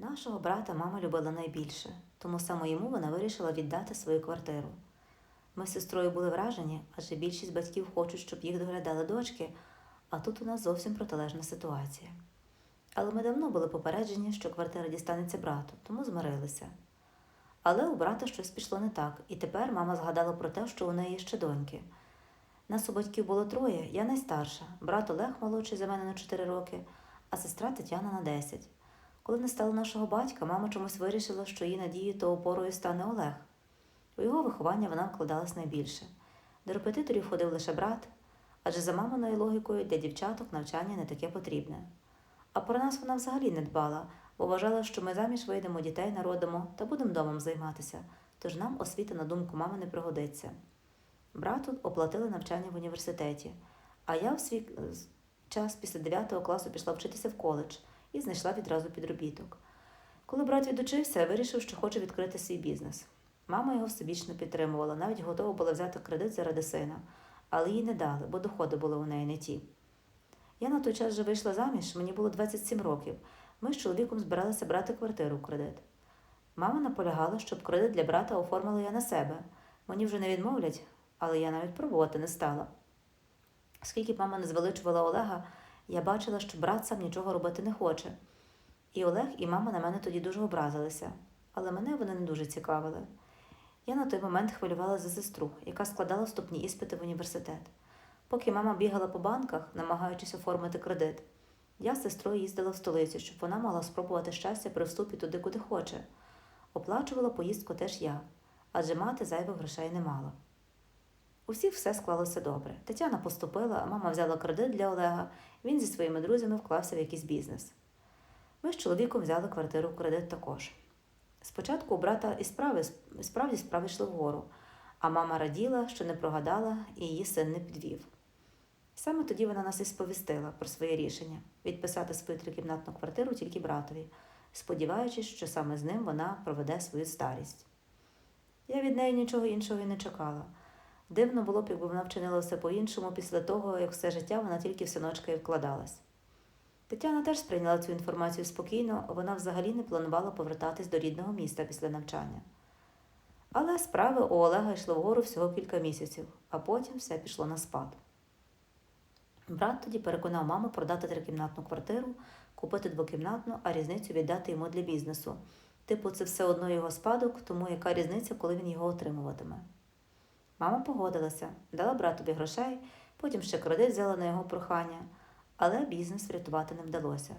Нашого брата мама любила найбільше, тому саме йому вона вирішила віддати свою квартиру. Ми з сестрою були вражені, адже більшість батьків хочуть, щоб їх доглядали дочки, а тут у нас зовсім протилежна ситуація. Але ми давно були попереджені, що квартира дістанеться брату, тому змирилися. Але у брата щось пішло не так, і тепер мама згадала про те, що у неї ще доньки. Нас у батьків було троє, я найстарша, брат Олег молодший за мене на 4 роки, а сестра Тетяна на 10. Коли не стало нашого батька, мама чомусь вирішила, що її надією та опорою стане Олег. У його виховання вона вкладалась найбільше. До репетиторів ходив лише брат, адже за маминою логікою для дівчаток навчання не таке потрібне. А про нас вона взагалі не дбала, бо вважала, що ми заміж вийдемо, дітей народимо та будемо домом займатися, тож нам освіта, на думку мами, не пригодиться. Брату оплатили навчання в університеті, а я в свій е, час після 9 класу пішла вчитися в коледж і знайшла відразу підробіток. Коли брат відучився, вирішив, що хоче відкрити свій бізнес. Мама його всебічно підтримувала, навіть готова була взяти кредит заради сина, але їй не дали, бо доходи були у неї не ті. Я на той час вже вийшла заміж, мені було 27 років. Ми з чоловіком збиралися брати квартиру в кредит. Мама наполягала, щоб кредит для брата оформила я на себе. Мені вже не відмовлять, але я навіть пробувати не стала. Скільки б мама не звеличувала Олега, я бачила, що брат сам нічого робити не хоче. І Олег, і мама на мене тоді дуже образилися, але мене вони не дуже цікавили. Я на той момент хвилювалася за сестру, яка складала вступні іспити в університет. Поки мама бігала по банках, намагаючись оформити кредит, я з сестрою їздила в столицю, щоб вона могла спробувати щастя при вступі туди, куди хоче. Оплачувала поїздку теж я, адже мати зайвих грошей не мала. У всіх все склалося добре. Тетяна поступила, мама взяла кредит для Олега, він зі своїми друзями вклався в якийсь бізнес. Ми з чоловіком взяли квартиру в кредит також. Спочатку у брата і справи, справді справи йшли вгору, а мама раділа, що не прогадала і її син не підвів. Саме тоді вона нас і сповістила про своє рішення відписати свою трикімнатну квартиру тільки братові, сподіваючись, що саме з ним вона проведе свою старість. Я від неї нічого іншого і не чекала. Дивно було б, якби вона вчинила все по-іншому після того, як все життя вона тільки в синочка і вкладалась. Тетяна теж сприйняла цю інформацію спокійно, вона взагалі не планувала повертатись до рідного міста після навчання. Але справи у Олега йшли вгору всього кілька місяців, а потім все пішло на спад. Брат тоді переконав маму продати трикімнатну квартиру, купити двокімнатну, а різницю віддати йому для бізнесу. Типу, це все одно його спадок, тому яка різниця, коли він його отримуватиме. Мама погодилася, дала братові грошей, потім ще кредит взяла на його прохання, але бізнес врятувати не вдалося.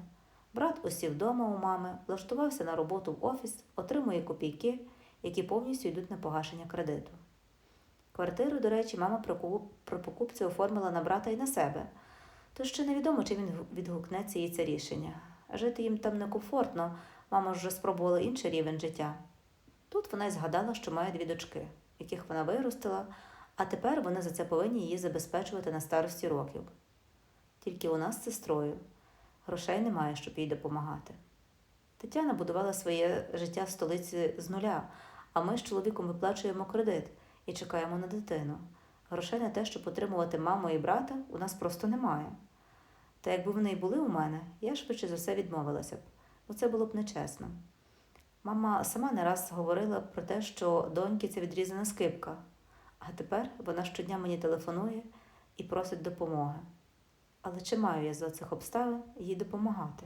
Брат усів вдома у мами, влаштувався на роботу в офіс, отримує копійки, які повністю йдуть на погашення кредиту. Квартиру, до речі, мама ку- покупці оформила на брата і на себе, тож ще невідомо, чи він відгукнеться їй це рішення. Жити їм там некомфортно, мама вже спробувала інший рівень життя. Тут вона й згадала, що має дві дочки, яких вона виростила, а тепер вони за це повинні її забезпечувати на старості років. Тільки у нас з сестрою грошей немає, щоб їй допомагати. Тетяна будувала своє життя в столиці з нуля, а ми з чоловіком виплачуємо кредит і чекаємо на дитину. Грошей на те, щоб отримувати маму і брата, у нас просто немає. Та якби вони й були у мене, я швидше за все відмовилася б, бо це було б нечесно. Мама сама не раз говорила про те, що доньки це відрізана скипка, а тепер вона щодня мені телефонує і просить допомоги. Але чи маю я за цих обставин їй допомагати?